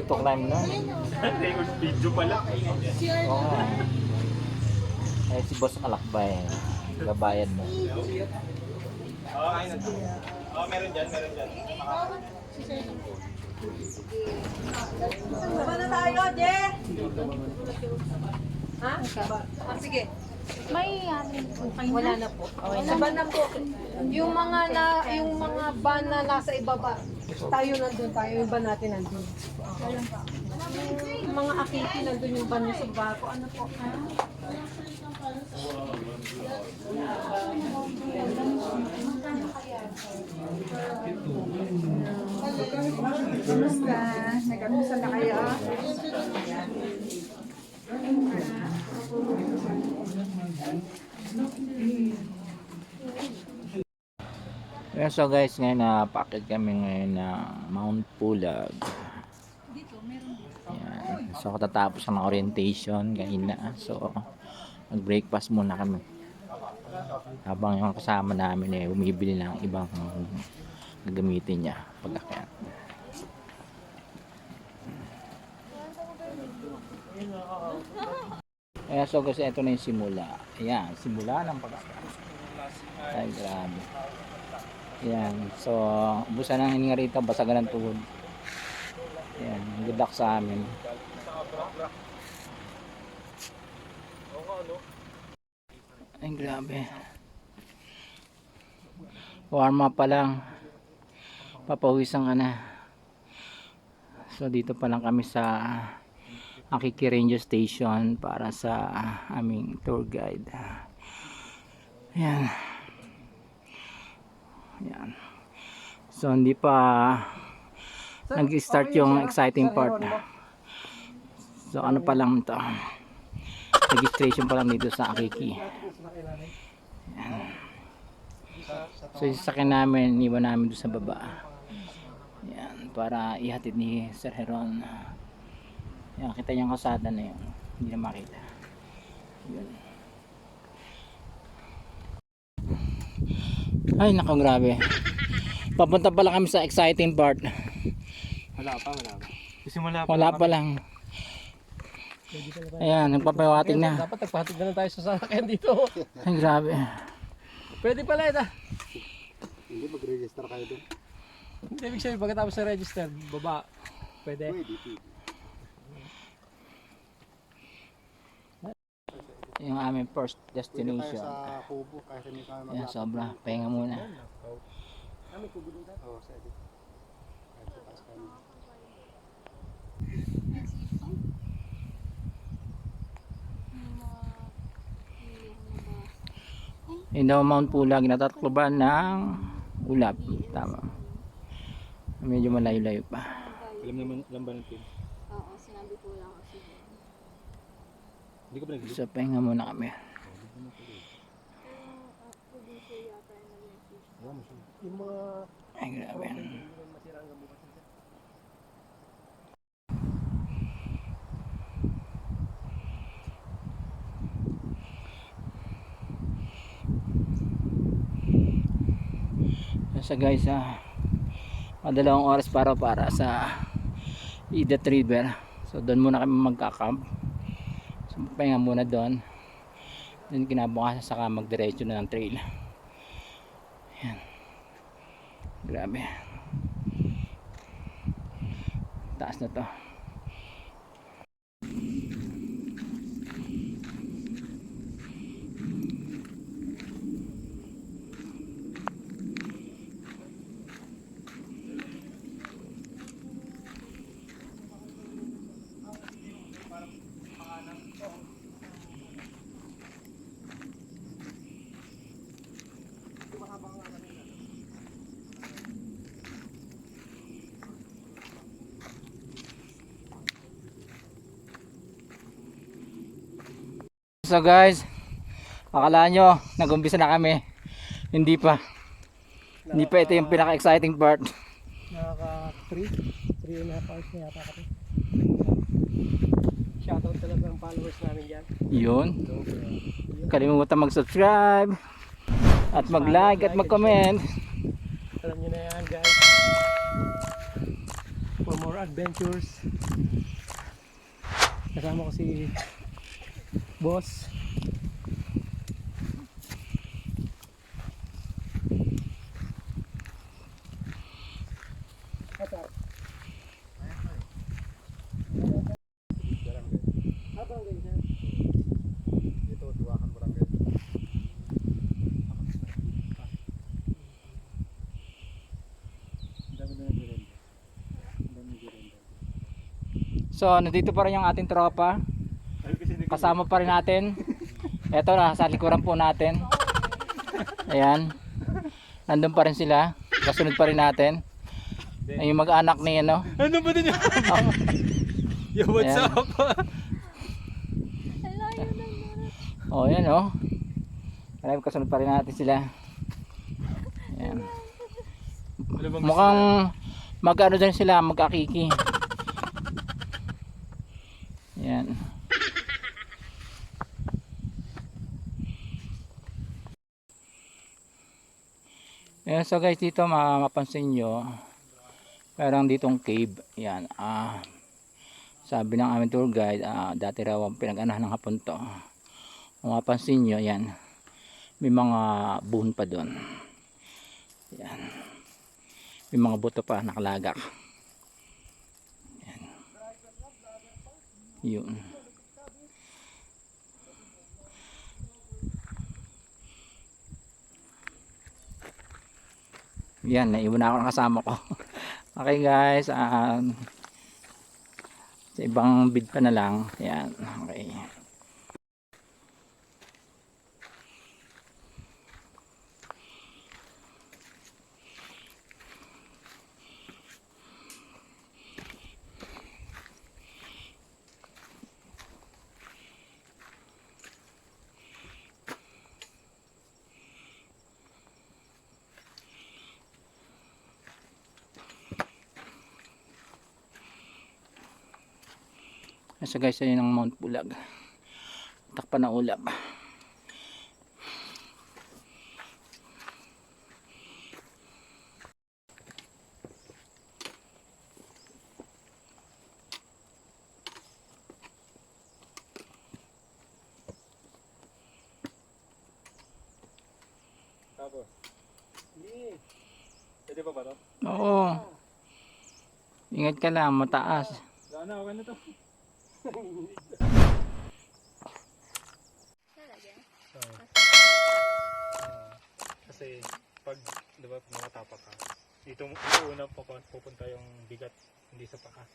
climb na. Record video pala. Oo. Ay, si Boss Alakbay. Gabayan mo. Oh, ayun. Oh, meron dyan, meron dyan. Saba na tayo, Je! Ha? Ah, sige. May ano, Wala na po. Saba na po. Yung mga na, yung mga van na nasa ibaba, tayo nandun tayo, yung van natin nandun. Mga akiti nandun yung van sa baba ko. Ano po? Kumusta? Nagkamusta na kayo? Yeah, so guys, ngayon na packet kami ngayon na Mount Pulag. So katatapos ng orientation kanina. So nag-breakfast muna kami. Habang yung kasama namin eh bumibili ng ibang gagamitin niya pag akyat. Ayan, so guys, ito na yung simula. Ayan, simula ng pag Ay, grabe. Ayan, so, busa ng hininga rito, basagan ng tuhod. Ayan, good luck sa amin. Ay, grabe. Warm up pa lang. Papawisan ka na. So, dito pa lang kami sa Akiki Ranger Station para sa aming tour guide. Ayan. Ayan. So, hindi pa nag-start yung exciting part. So, ano pa lang to registration pa lang dito sa Akiki. Ayan. So, yung sasakyan namin, iniwan namin doon sa baba. Ayan, para ihatid ni Sir Heron. Ayan, kita yung kasada na yun. Hindi na makita. Yun. Ay, nako, grabe. Papunta pala kami sa exciting part. Wala pa, wala pa. Wala pa lang. Ayan, nagpapawating na. Dapat nagpahatid na lang tayo sa sasakyan dito. Ay, grabe. Pwede pala ito. Hindi, mag-register kayo doon. Hindi, ibig sabihin, pagkatapos sa register, baba. Pwede. Pwede, pwede. Yung aming first Pwede tayo destination. sa Kubo, kahit hindi kami Ayan, sobra. Pahinga muna. Oo, sa edit. Kahit sa taas kami. Yun daw Mount Pulag, natatloban ng ulap. Tama. Medyo malayo-layo pa. Alam naman, alam ba natin? Oo, sinabi ko lang kasi. Hindi ko pa nag So, pahinga muna kami. Yung mga Ay, grabe. So guys, ah, madalawang oras para para sa Idat River. So doon muna kami magkakamp. So pahinga muna doon. Then kinabukasan saka magdiretso na ng trail. Yan. Grabe. Taas na to. So guys, akala nyo, nag-umpisa na kami. Hindi pa. Hindi pa ito yung pinaka-exciting part. nakaka 3, 3 and a half hours na yata kami. Shoutout talaga ang followers namin dyan. Yun. Kalimutan mag-subscribe at mag-like at mag-comment. Alam nyo na yan guys. For more Adventures. Kasama ko si Boss. So, nandito pa rin yung ating tropa. Kasama pa rin natin. Eto na, sa likuran po natin. Ayan. Nandun pa rin sila. Kasunod pa rin natin. Ay, yung mag-anak ni ano. Ano ba din yun? Yo, what's Ayan. up? Oh, yan oh. Alam, kasunod pa rin natin sila. Ayan. Ano Mukhang mag-ano din sila, mag-akiki. Yan. Ayan, so guys, dito ma- mapansin nyo, parang ditong cave, yan, ah, sabi ng aming tour guide, ah, dati raw ang pinag-anahan ng hapon to. Kung mapansin nyo, yan, may mga buhon pa doon. Yan. May mga buto pa nakalagak. Yan. Yun. Yan, naiwan na ako ng kasama ko. okay guys, um, sa ibang bid pa na lang. Yan, okay. Nasa guys, ayun ang Mount Bulag. Takpan na ulap. Tapos. Hindi. Pwede pa ba to? Oo. Ingat ka lang, mataas. Wala na, okay na to. Talaga? Kasi pag, di ba, pag nakatapak ka, dito, dito una pupu- pupunta yung bigat, hindi sa paa.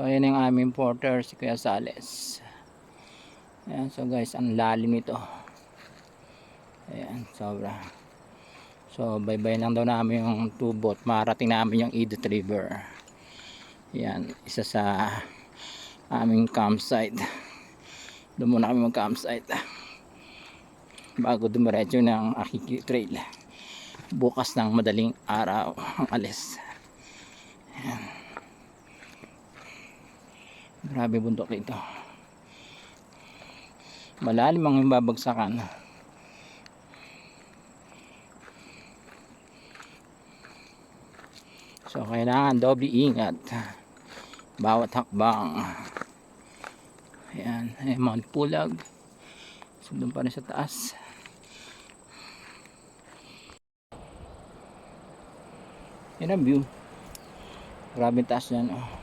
So ayan yung aming porter si Kuya Sales. Ayan, so guys, ang lalim nito. Ayan, sobra. So bye-bye lang daw namin yung tubo at marating namin yung Edith River. Ayan, isa sa aming campsite. Doon muna kami mag-campsite. Bago dumiretso ng Akiki Trail. Bukas ng madaling araw ang alis. Grabe bundok dito. Malalim ang babagsakan. So kailangan doble ingat. Bawat hakbang. Ayan, ay Mount Pulag. So pa rin sa taas. Yan ang view. Grabe taas yan. Oh.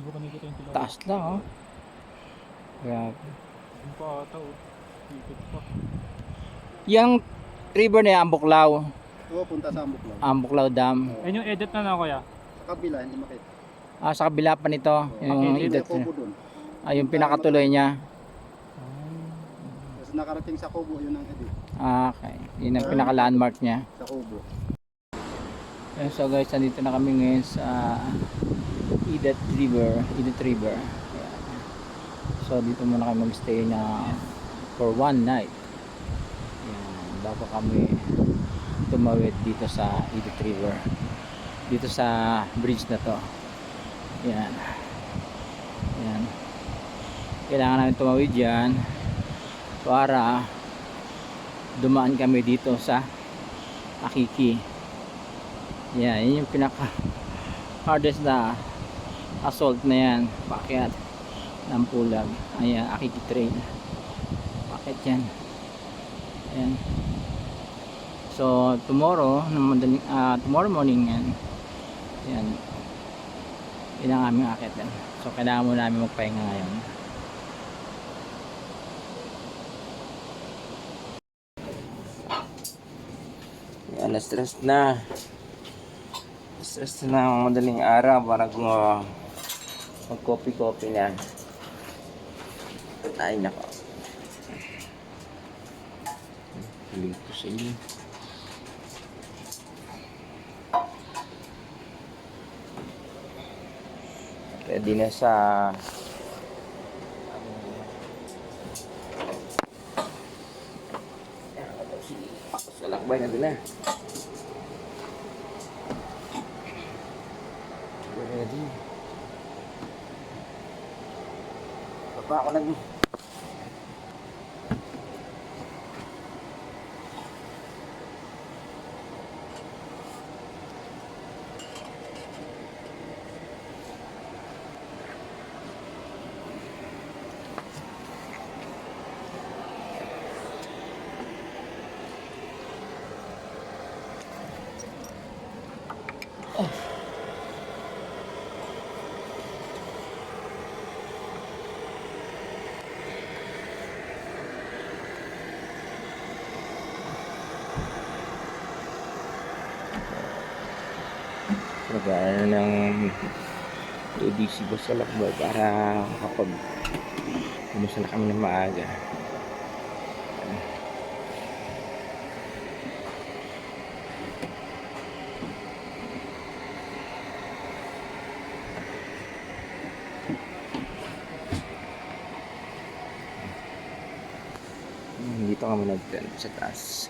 hindi ko pa nakikita yung tulad. Taas lang oh. Grabe. Yung pa ata oh. Ikot pa. Yung river na yan, Ambuklaw. Oo, punta sa Ambok lang. Ambuklaw Dam. Ayun yung edit na na kuya. Sa kabila, hindi makita. Ah, sa kabila pa nito. Yung Okay, edit kubo dun. Ah, yung pinakatuloy niya. Tapos nakarating sa kubo, yun ang edit. Ah, okay. Yun ang pinaka-landmark niya. Sa kubo. So guys, nandito na kami ngayon sa Idat River. Idat River. So dito muna kami magstay na for one night. Ayan. Bago kami tumawid dito sa Idat River. Dito sa bridge na to. Ayan. Ayan. Kailangan namin tumawid yan para dumaan kami dito sa Akiki. Yan, yun yung pinaka hardest na assault na yan. Pakyat ng pulag. Ayan, Akiki Trail. Pakyat yan. Ayan. So, tomorrow, ng madaling, ah, tomorrow morning yan. Yan. Yun ang aming akit yan. So, kailangan mo namin magpahinga ngayon. Yan, na-stress na. Stress na ang madaling araw para uh, mag-copy-copy na. Ay, nako. Hilig ko sa inyo. Ready na sa sa lakbay na din na. Papa ako nag... ng ABC ko sa lakbay para makapag Kumusta na kami ng maaga. Dito kami nag-tent sa taas.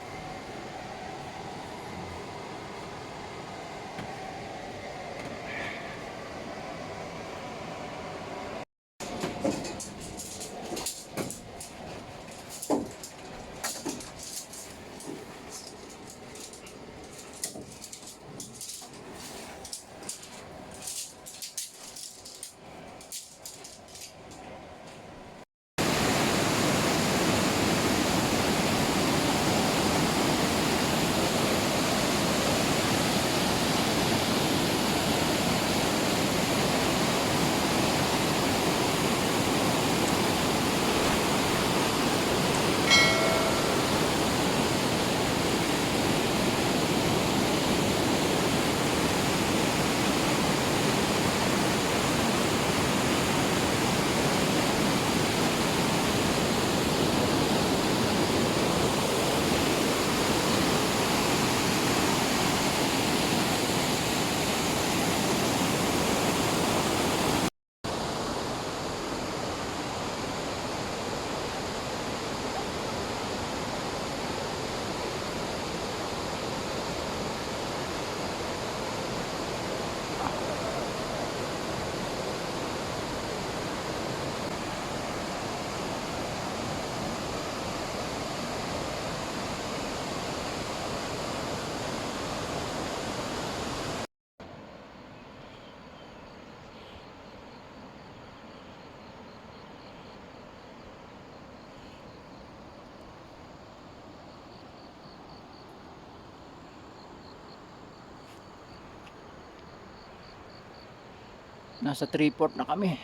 Nasa Triport na kami.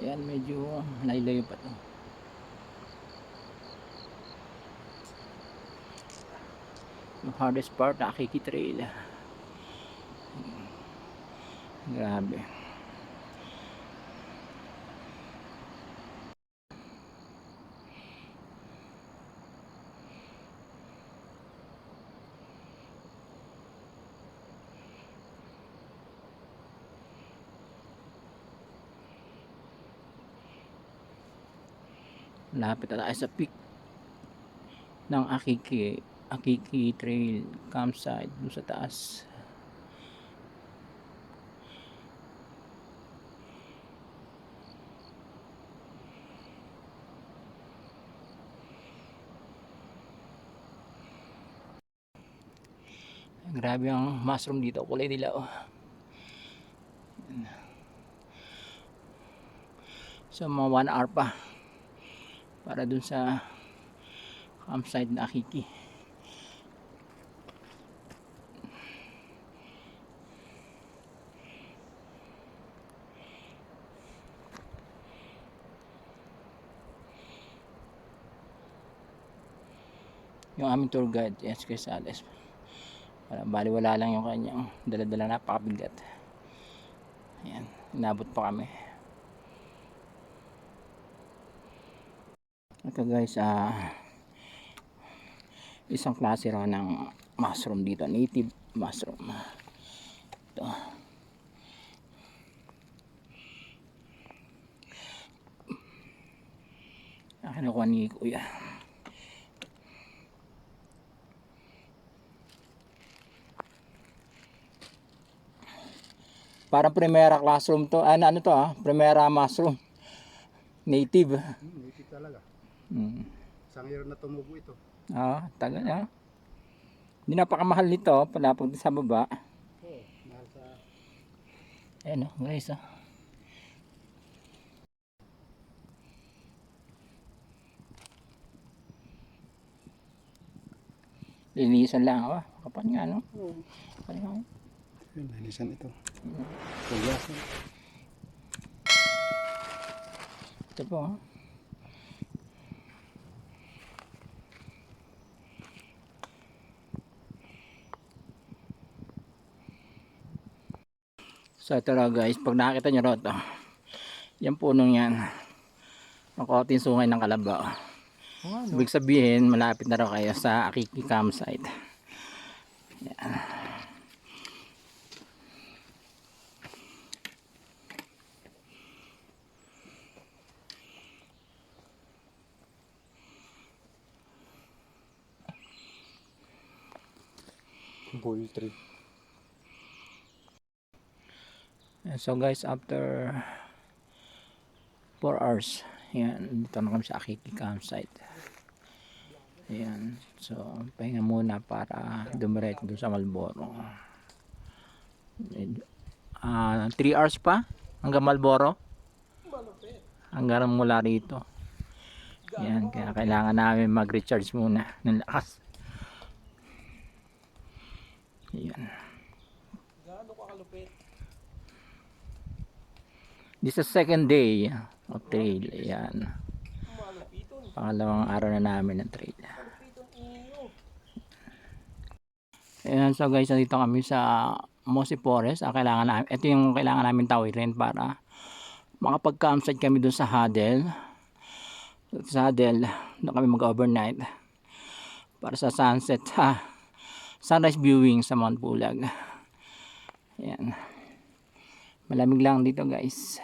Ayan medyo nailayo pa to. Yung hardest part na Akiki Trail grabe Lapit na tayo sa peak ng Akiki Akiki Trail campsite doon sa taas. Grabe ang mushroom dito, kulay dilaw. So mga 1 hour pa para dun sa campsite na Akiki. Yung aming tour guide, yes, Chris Sales. Wala, baliwala lang yung kanyang dala-dala napakabigat. Ayan, inabot pa kami. Ito guys, ah isang klase raw ng mushroom dito, native mushroom. Ito. Akin nakuha ni Kuya. Parang primera classroom to. Ano, ano to ah? Primera mushroom. Native. Native talaga. Hmm. Isang year na tumubo ito. Ah, tagal ah. Hindi napakamahal nito, pala pag sa baba. Oo, mahal sa... Ayan oh, guys ah. Linisan lang ah. Kapal nga no. Oo. Nga. oh. Yun, linisan ito. Tugas. Ito po ah. So ito raw guys, pag nakita nyo raw ito, yan punong yan. Kaunting sungay ng Kalabaw. Ibig sabihin, malapit na raw kayo sa Akiki campsite. Yan. Bull tree. And so guys, after 4 hours, yan, dito na kami sa Akiki campsite. Ayan, so pahinga muna para dumiretso doon sa Malboro. Ah, 3 hours pa hanggang Malboro. Hanggang mula rito. Yan, kaya kailangan namin mag-recharge muna ng lakas. Ayan. This is second day of trail. Ayan. Pangalawang araw na namin ng trail. Ayan, so guys, nandito kami sa Mosi Forest. Ah, kailangan namin, ito yung kailangan namin tawirin para makapag-campsite kami dun sa Hadel. Sa Hadel, doon kami mag-overnight para sa sunset, ha, sunrise viewing sa Mount Pulag. Ayan. Malamig lang dito guys.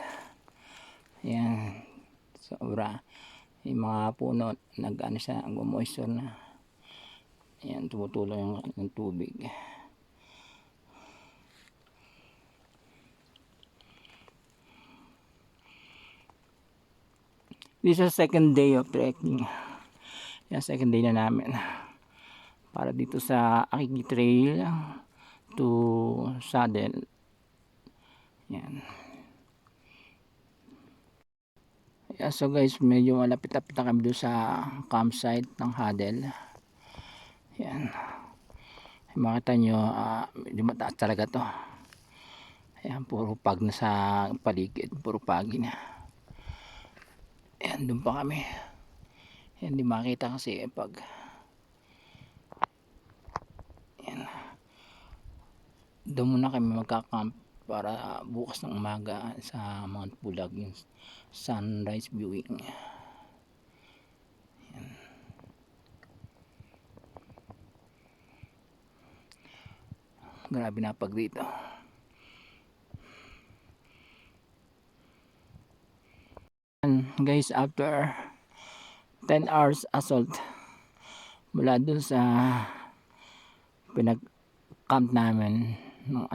Ayan. Sobra. Yung mga puno, nag ano siya, moisture na. Ayan, tumutulo yung, yung tubig. This is second day of trekking. Yan, second day na namin. Para dito sa Akiki Trail to Saddle. Yan. Yeah, so guys, medyo malapit-lapit na kami doon sa campsite ng Hadel. Yan. Makita nyo, ah, medyo mataas talaga to. Ayan, puro pag na sa paligid. Puro pagi na. Ayan, doon pa kami. Ayan, di makita kasi eh, pag Ayan. Doon muna kami magkakamp para bukas ng umaga sa Mount Pulag yung sunrise viewing. Ayan. Grabe na pag dito. And guys, after 10 hours assault mula dun sa pinag camp namin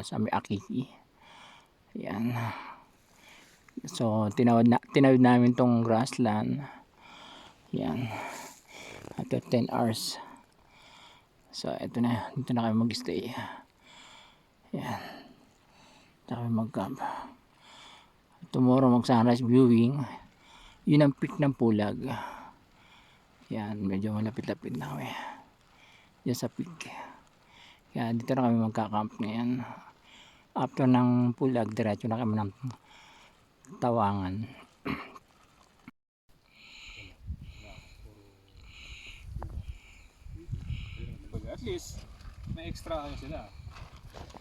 sa may Akiki. Yan. So, tinawad, na, tinawid namin tong grassland. Yan. After 10 hours. So, eto na. Dito na kami mag-stay. Yan. Dito kami mag-camp. Tomorrow mag-sunrise viewing. Yun ang peak ng pulag. Yan. Medyo malapit-lapit na kami. Yan sa peak. Kaya dito na kami magka-camp ngayon. After ng pulag, diretso na kami ng tawangan. At least, may extra ano sila.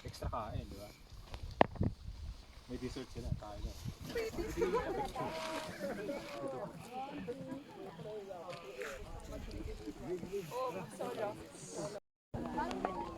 Extra kain, di ba? May dessert sila, kain na. Oh,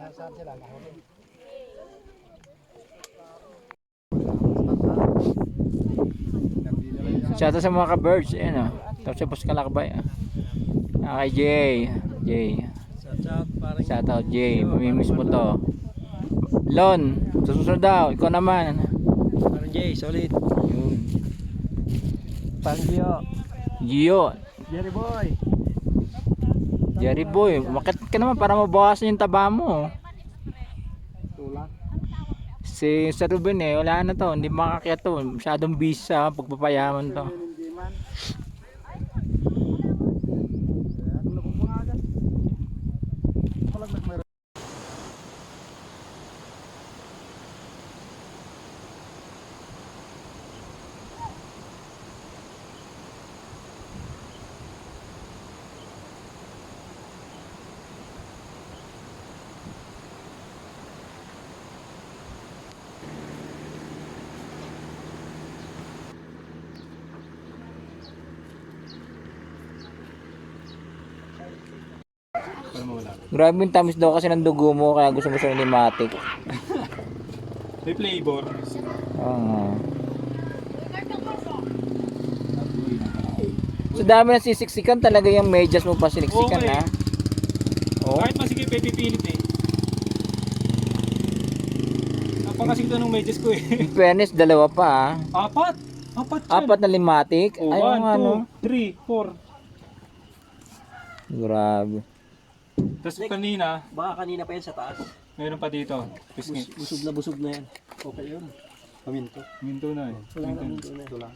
Nasaan sila? Nahuli. Nagdidala yan. Shout out sa mga ka-birds. Ayan o. Tapos sa Boss Kalakbay. ah. Ah, kay Jay. Jay. Shout out Jay. Mamimiss mo to. Lon. Susunod daw. Ikaw naman. Parang Jay, solid. Yun. Parang Gio. Gio. Jerry Boy. Jerry Boy. Bakit ka naman para mabawasan yung taba mo. Si Sir Ruben eh. Wala na to. Hindi makakaya to. Masyadong busy sa pagpapayaman to. Grabe yung tamis daw kasi ng dugo mo. Kaya gusto mo sa limatic. May flavor. Oo. So dami na sisiksikan talaga yung medyas mo pa siniksikan Okay. ha. Oh. Kahit masikip, eh, pipilit eh. Napakasikto ng medyas ko eh. In fairness, dalawa pa ha. Apat! Apat yan! Apat na limatic. Oh, Ay, one, ano. two, three, four. Grabe. Tapos kanina, Baka kanina pa yan sa taas. mayroon pa dito. Busog na busog na yan. Okay yun. Paminto. Minto na eh. Minto. Ito lang.